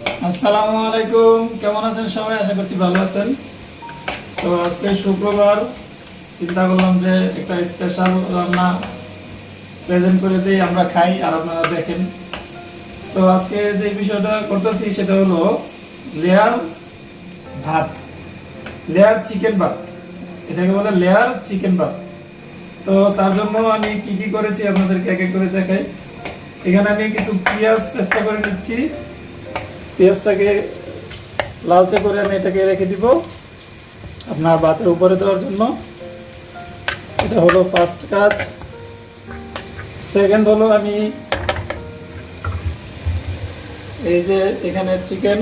আসসালামু আলাইকুম। কেমন আছেন সবাই? আশা করছি ভালো আছেন। তো আজকে শুক্রবার। চিন্তা করলাম যে একটা স্পেশাল রান্না প্রেজেন্ট করে দিই, আমরা খাই আর আপনারা দেখেন। তো আজকে যে বিষয়টা করতেছি সেটা হলো লেয়ার ভাত। লেয়ার চিকেন ভাত। এটাকে বলে লেয়ার চিকেন ভাত। তো তার জন্য আমি কি কি করেছি আপনাদেরকে এক এক করে দেখাই। এখানে আমি কিছু পেঁয়াজ পেস্তা করে নিচ্ছি। পেঁয়াজটাকে লালচে করে আমি এটাকে রেখে দিব আপনার বাতের উপরে দেওয়ার জন্য। এটা হলো ফার্স্ট কাজ। সেকেন্ড হলো আমি এই যে এখানে চিকেন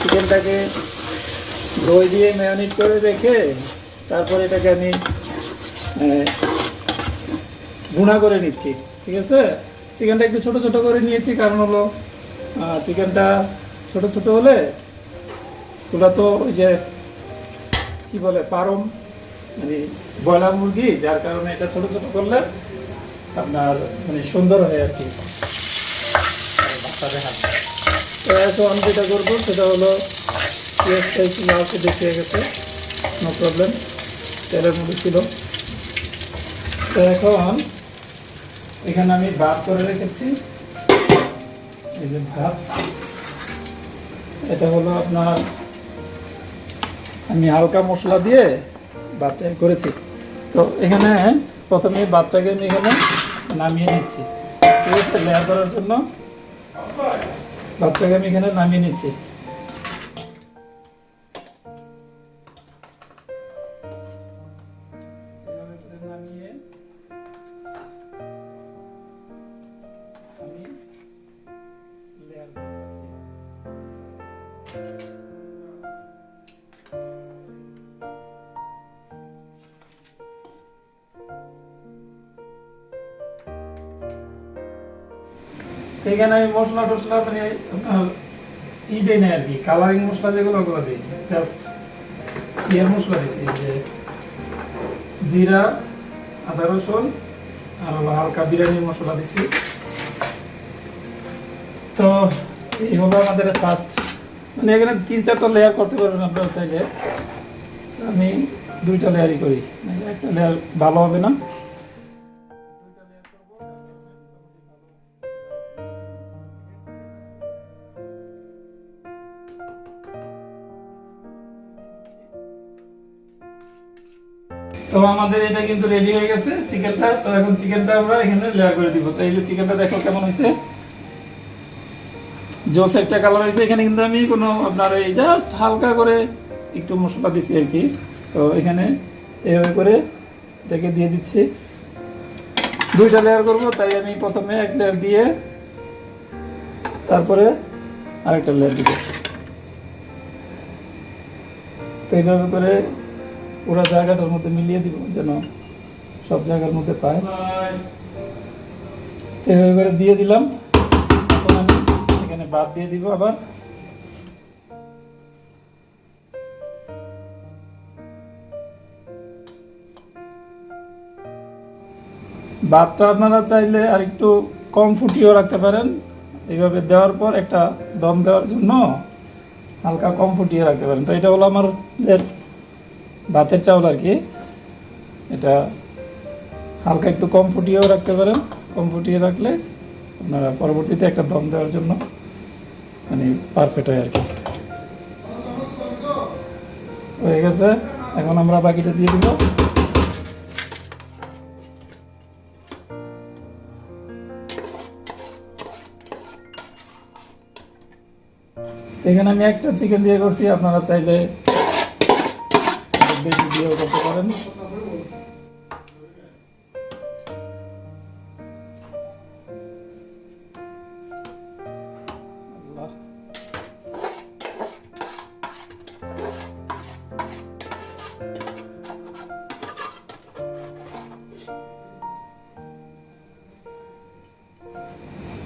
চিকেনটাকে দই দিয়ে ম্যারিনেট করে রেখে তারপর এটাকে আমি গুঁড়া করে নিচ্ছি, ঠিক আছে? চিকেনটা একটু ছোট ছোট করে নিয়েছি, কারণ হলো চিকেনটা ছোট ছোট হলে ওটা তো ওই যে কি বলে, পারম মানে ব্রয়লার মুরগি, যার কারণে এটা ছোট ছোট করলে আপনার মানে সুন্দর হয় আর কি। তো এখন যেটা করব, সেটা হলো পেঁয়াজটা একটু হয়ে গেছে নো প্রবলেম তেলের মধ্যে ছিল। এখন এখানে আমি ভাত করে রেখেছি। এই যে ভাত, এটা হলো আপনার, আমি হালকা মশলা দিয়ে ভাতটা করেছি। তো এখানে প্রথমে ভাতটাকে আমি এখানে নামিয়ে নিচ্ছি। ঠিক আছে লেয়ার করার জন্য ভাতটাকে আমি এখানে নামিয়ে নিচ্ছি। এখানে আমি মশলা টসলা মানে ই দেই না আর কি কালারিং মশলা যেগুলো, ওগুলো দিই। জাস্ট ইয়ের মশলা দিছি যে জিরা, আদা রসুন, আর হালকা বিরিয়ানি মশলা দিছি। তো, এই হলো আমাদের ফার্স্ট মানে এখানে তিন চারটা লেয়ার করতে পারবেন আপনারা চাইলে। আমি দুইটা লেয়ারই করি। একটা লেয়ার ভালো হবে না। তো আমাদের এটা কিন্তু রেডি হয়ে গেছে। চিকেনটা তো এখন চিকেনটা আমরা এখানে লেয়ার করে দিব। তো এই যে চিকেনটা দেখো কেমন হয়েছে। জোস একটা কালার হয়েছে এখানে কিন্তু আমি কোনো আপনার এই জাস্ট হালকা করে একটু মশলা দিছি আর কি। তো এখানে এভাবে করে এটাকে দিয়ে দিচ্ছি। দুইটা লেয়ার করব তাই আমি প্রথমে এক লেয়ার দিয়ে তারপরে আরেকটা লেয়ার দিব। তো এইভাবে করে পুরো জায়গাটার মধ্যে মিলিয়ে দিব যেন সব জায়গার মধ্যে পায়। তো এভাবে করে দিয়ে দিলাম। এখানে বাদ দিয়ে দিব আবার। ভাতটা আপনারা চাইলে আর একটু কম ফুটিয়েও রাখতে পারেন। এইভাবে দেওয়ার পর একটা দম দেওয়ার জন্য হালকা কম ফুটিয়ে রাখতে পারেন। তো এটা হলো আমার ভাতের চাউল আর কি। এটা হালকা একটু কম ফুটিয়েও রাখতে পারেন। কম ফুটিয়ে রাখলে আপনারা পরবর্তীতে একটা দম দেওয়ার জন্য মানে পারফেক্ট হয় আর কি। হয়ে গেছে, এখন আমরা বাকিটা দিয়ে দিব। এখানে আমি একটা চিকেন দিয়ে করছি, আপনারা চাইলে বেশি দিয়েও করতে পারেন।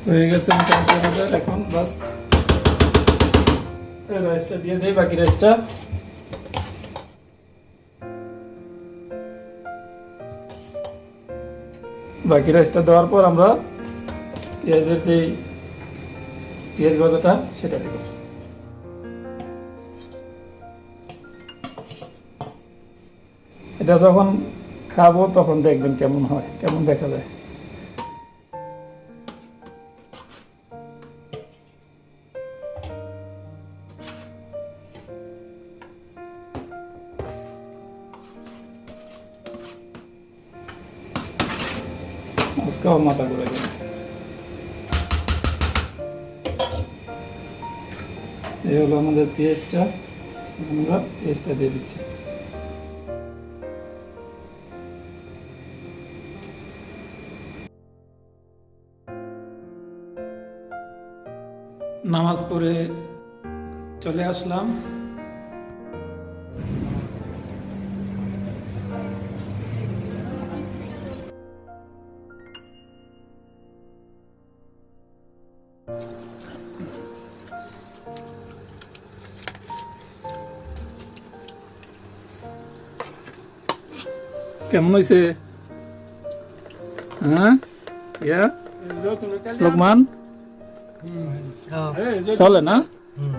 হয়ে গেছে এখন বাস রাইসটা দিয়ে দেই, বাকি রাইসটা। বাকি রাইসটা দেওয়ার পর আমরা পেঁয়াজের যে পেঁয়াজ ভাজাটা, সেটা দেব। এটা যখন খাব তখন দেখবেন কেমন হয়, কেমন দেখা যায়। আজকেও মাথা ঘুরে গেল এই হলো আমাদের পেঁয়াজটা আমরা পেঁয়াজটা দিয়ে দিচ্ছি। নামাজ পড়ে চলে আসলাম। কেমন হয়েছে হ্যাঁ? ইয়া? লোকমান? চলে না? হুম।